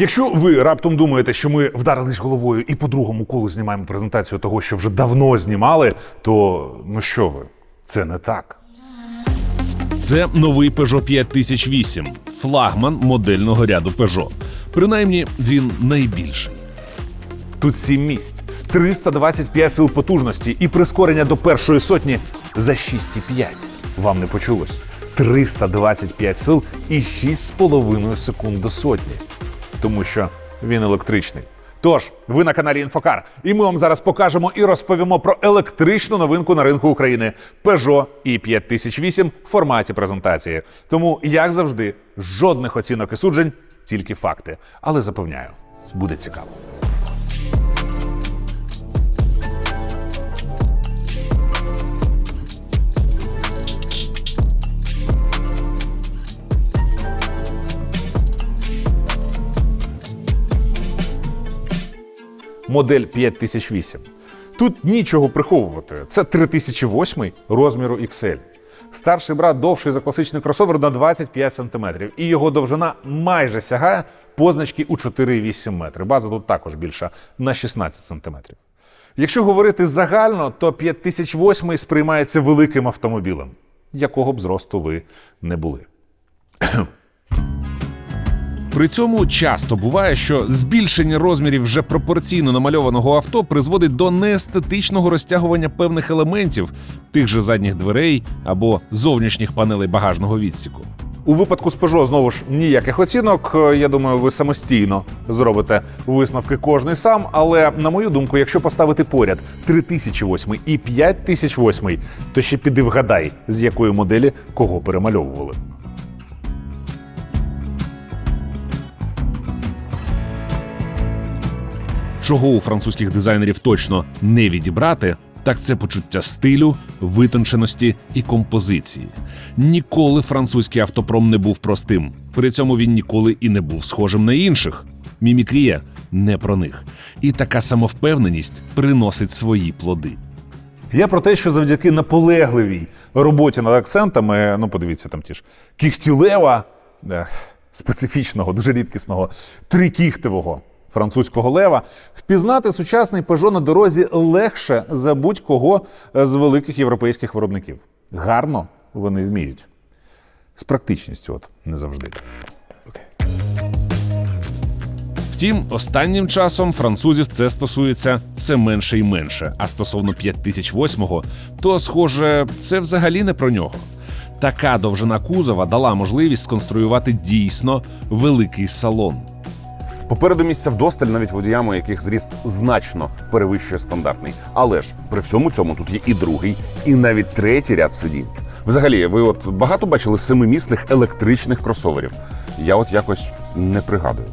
Якщо ви раптом думаєте, що ми вдарились головою і по другому колу знімаємо презентацію того, що вже давно знімали, то ну що ви, це не так. Це новий Peugeot 5008, флагман модельного ряду Peugeot. Принаймні, він найбільший. Тут сім місць, 325 сил потужності і прискорення до першої сотні за 6,5. Вам не почулось? 325 сил і 6,5 секунд до сотні. Тому що він електричний. Тож, ви на каналі Інфокар, і ми вам зараз покажемо і розповімо про електричну новинку на ринку України Peugeot i 5008 в форматі презентації. Тому, як завжди, жодних оцінок і суджень, тільки факти. Але запевняю, буде цікаво. Модель 5008. Тут нічого приховувати. Це 3008 розміру XL. Старший брат довший за класичний кросовер на 25 см, і його довжина майже сягає позначки у 4,8 метри. База тут також більша на 16 см. Якщо говорити загально, то 5008 сприймається великим автомобілем, якого б зросту ви не були. При цьому часто буває, що збільшення розмірів вже пропорційно намальованого авто призводить до неестетичного розтягування певних елементів тих же задніх дверей або зовнішніх панелей багажного відсіку. У випадку з Peugeot, знову ж ніяких оцінок. Е, Я думаю, ви самостійно зробите висновки кожний сам. Але на мою думку, якщо поставити поряд 3008 і 5008, то ще піди вгадай, з якої моделі кого перемальовували. Чого у французьких дизайнерів точно не відібрати, так це почуття стилю, витонченості і композиції. Ніколи французький автопром не був простим. При цьому він ніколи і не був схожим на інших. Мімікрія не про них. І така самовпевненість приносить свої плоди. Я про те, що завдяки наполегливій роботі над акцентами, ну подивіться там ті ж кіхтілева, е, специфічного, дуже рідкісного, трикіхтевого французького лева, впізнати сучасний Peugeot на дорозі легше за будь-кого з великих європейських виробників. Гарно вони вміють. З практичністю, от не завжди. Втім, останнім часом французів це стосується все менше і менше. А стосовно 5008-го, то схоже, це взагалі не про нього. Така довжина кузова дала можливість сконструювати дійсно великий салон. Попереду місця вдосталь навіть водіям, у яких зріст значно перевищує стандартний. Але ж при всьому цьому тут є і другий, і навіть третій ряд сидінь. Взагалі, ви от багато бачили семимісних електричних кросоверів. Я от якось не пригадую.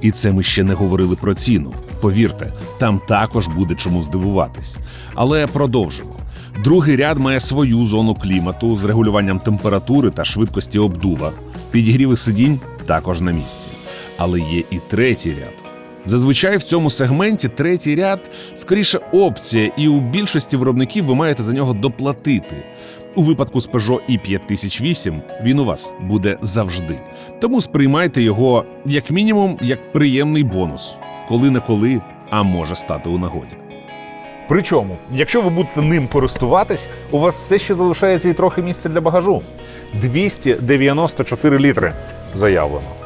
І це ми ще не говорили про ціну. Повірте, там також буде чому здивуватись. Але продовжимо. Другий ряд має свою зону клімату з регулюванням температури та швидкості обдува. Підігріви сидінь також на місці. Але є і третій ряд. Зазвичай в цьому сегменті третій ряд скоріше опція, і у більшості виробників ви маєте за нього доплатити. У випадку з Peugeot i 5008 він у вас буде завжди. Тому сприймайте його як мінімум як приємний бонус, коли не коли, а може стати у нагоді. Причому, якщо ви будете ним користуватись, у вас все ще залишається і трохи місця для багажу. 294 літри заявлено.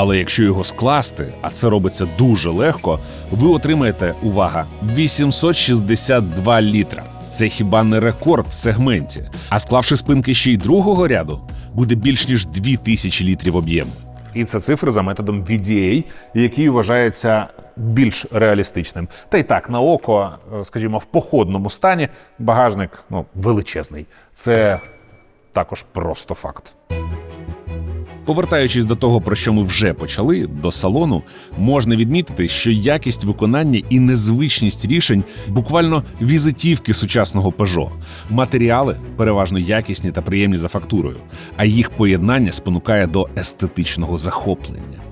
Але якщо його скласти, а це робиться дуже легко, ви отримаєте увага 862 літра. Це хіба не рекорд в сегменті. А склавши спинки ще й другого ряду, буде більш ніж 2000 літрів об'єму. І це цифри за методом VDA, який вважається більш реалістичним. Та й так, на око, е, скажімо, в походному стані багажник ну, величезний. Це також просто факт. Повертаючись до того, про що ми вже почали, до салону, можна відмітити, що якість виконання і незвичність рішень буквально візитівки сучасного Peugeot. Матеріали переважно якісні та приємні за фактурою, а їх поєднання спонукає до естетичного захоплення.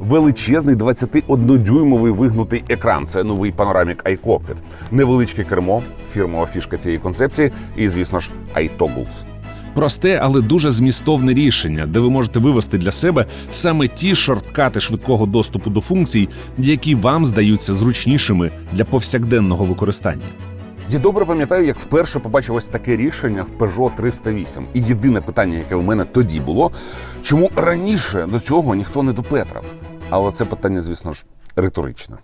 Величезний 21-дюймовий вигнутий екран. Це новий панорамік iCockpit. Невеличке кермо, фірмова фішка цієї концепції, і, звісно ж, iToggles. Просте, але дуже змістовне рішення, де ви можете вивести для себе саме ті шорткати швидкого доступу до функцій, які вам здаються зручнішими для повсякденного використання. Я добре пам'ятаю, як вперше побачив ось таке рішення в Peugeot 308. І єдине питання, яке у мене тоді було, чому раніше до цього ніхто не допетрав. Але це питання, звісно ж, риторичне.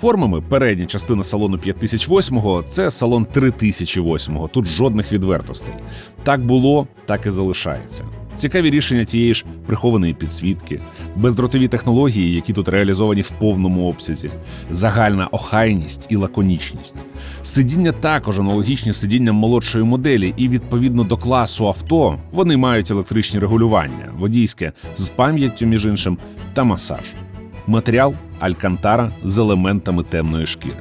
Формами передня частина салону 5008 – це салон 3008. Тут жодних відвертостей. Так було, так і залишається. Цікаві рішення тієї ж прихованої підсвітки, бездротові технології, які тут реалізовані в повному обсязі, загальна охайність і лаконічність. Сидіння також аналогічні сидінням молодшої моделі, і відповідно до класу авто вони мають електричні регулювання, водійське з пам'яттю, між іншим, та масаж. Матеріал алькантара з елементами темної шкіри.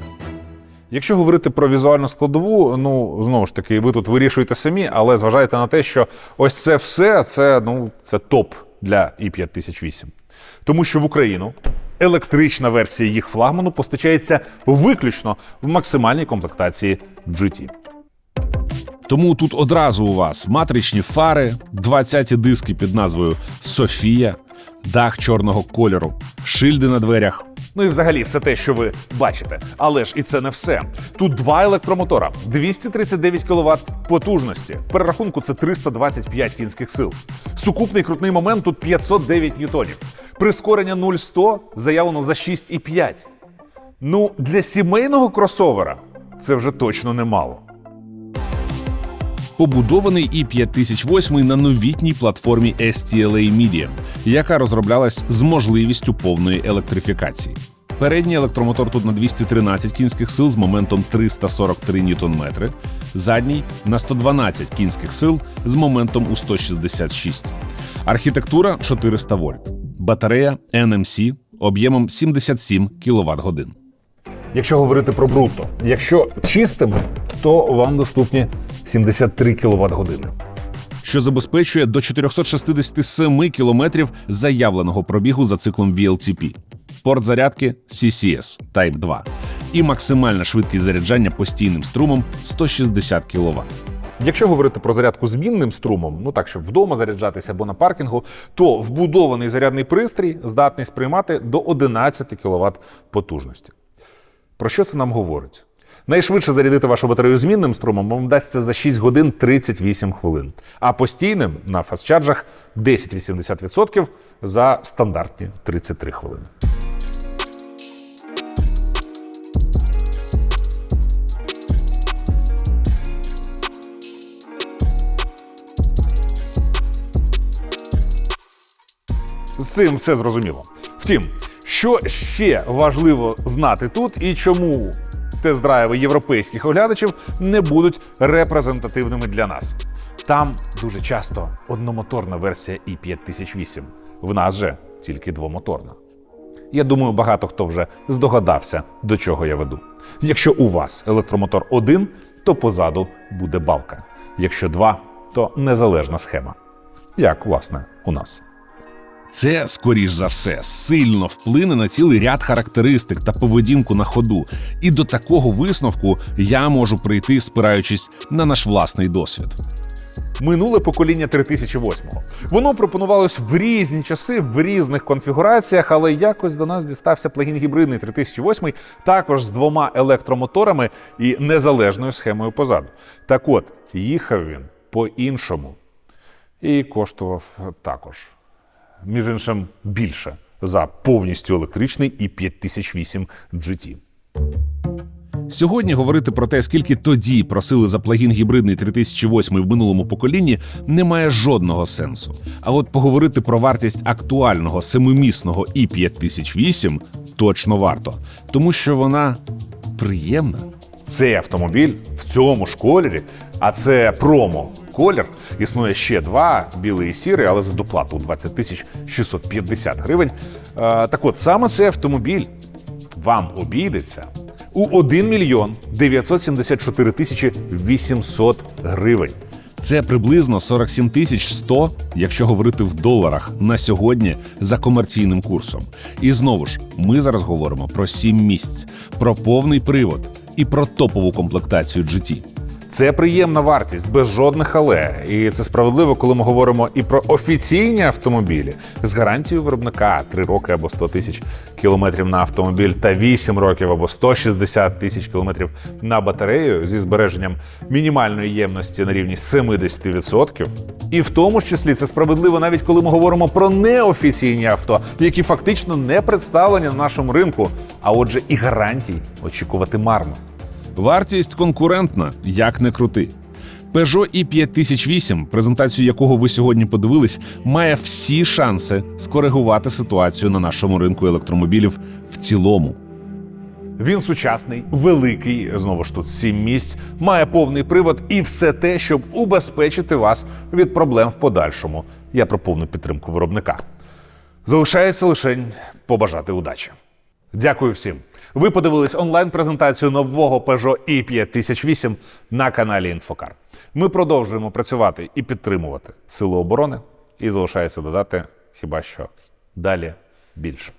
Якщо говорити про візуальну складову, ну знову ж таки, ви тут вирішуєте самі, але зважайте на те, що ось це все це, ну, це топ для і 5008. Тому що в Україну електрична версія їх флагману постачається виключно в максимальній комплектації GT. Тому тут одразу у вас матричні фари, 20 диски під назвою Софія, дах чорного кольору, шильди на дверях. Ну і взагалі все те, що ви бачите. Але ж і це не все. Тут два електромотора, 239 кВт потужності. В перерахунку це 325 кінських сил. Сукупний крутний момент тут 509 ньютонів. Прискорення 0-100 заявлено за 6,5. Ну, для сімейного кросовера це вже точно немало. Побудований і 5008 на новітній платформі STLA Medium, яка розроблялась з можливістю повної електрифікації. Передній електромотор тут на 213 кінських сил з моментом 343 ньютон-метри, задній на 112 кінських сил з моментом у 166. Архітектура 400 вольт. Батарея NMC об'ємом 77 кВт годин. Якщо говорити про бруто, якщо чистими, то вам доступні 73 кВт години. що забезпечує до 467 кілометрів заявленого пробігу за циклом VLTP, порт зарядки CCS Type 2 і максимальна швидкість заряджання постійним струмом 160 кВт. Якщо говорити про зарядку змінним струмом, ну так, щоб вдома заряджатися або на паркінгу, то вбудований зарядний пристрій здатний сприймати до 11 кВт потужності. Про що це нам говорить? Найшвидше зарядити вашу батарею змінним струмом вам вдасться за 6 годин 38 хвилин, а постійним на фастчарджах 10-80% за стандартні 33 хвилини. З цим все зрозуміло. Втім, що ще важливо знати тут і чому тест-драйви європейських оглядачів не будуть репрезентативними для нас. Там дуже часто одномоторна версія і 5008. В нас же тільки двомоторна. Я думаю, багато хто вже здогадався, до чого я веду. Якщо у вас електромотор один, то позаду буде балка. Якщо два, то незалежна схема. Як, власне, у нас. Це, скоріш за все, сильно вплине на цілий ряд характеристик та поведінку на ходу. І до такого висновку я можу прийти, спираючись на наш власний досвід. минуле покоління 3008-го. Воно пропонувалось в різні часи, в різних конфігураціях, але якось до нас дістався плагін гібридний 3008, також з двома електромоторами і незалежною схемою позаду. Так от, їхав він по-іншому і коштував також, між іншим, більше за повністю електричний і 5008 GT. Сьогодні говорити про те, скільки тоді просили за плагін гібридний 3008 в минулому поколінні, не має жодного сенсу. А от поговорити про вартість актуального семимісного і 5008 точно варто, тому що вона приємна. Цей автомобіль в цьому ж кольорі, а це промо колір. Існує ще два білий і сірий, але за доплату у 20 тисяч 650 гривень. Е, так от саме цей автомобіль вам обійдеться у 1 мільйон 974 тисячі 800 гривень. Це приблизно 47 тисяч 100, якщо говорити в доларах на сьогодні за комерційним курсом. І знову ж, ми зараз говоримо про 7 місць, про повний привод і про топову комплектацію GT. Це приємна вартість, без жодних але. І це справедливо, коли ми говоримо і про офіційні автомобілі з гарантією виробника 3 роки або 100 тисяч кілометрів на автомобіль та 8 років або 160 тисяч кілометрів на батарею зі збереженням мінімальної ємності на рівні 70%. І в тому ж числі це справедливо навіть коли ми говоримо про неофіційні авто, які фактично не представлені на нашому ринку, а отже, і гарантій очікувати марно. Вартість конкурентна, як не крути. Peugeot i 5008, презентацію якого ви сьогодні подивились, має всі шанси скоригувати ситуацію на нашому ринку електромобілів в цілому. Він сучасний, великий, знову ж тут сім місць, має повний привод і все те, щоб убезпечити вас від проблем в подальшому. Я про повну підтримку виробника. Залишається лише побажати удачі. Дякую всім. Ви подивились онлайн-презентацію нового Peugeot i 5008 на каналі Інфокар. Ми продовжуємо працювати і підтримувати Сили оборони. І залишається додати хіба що далі більше.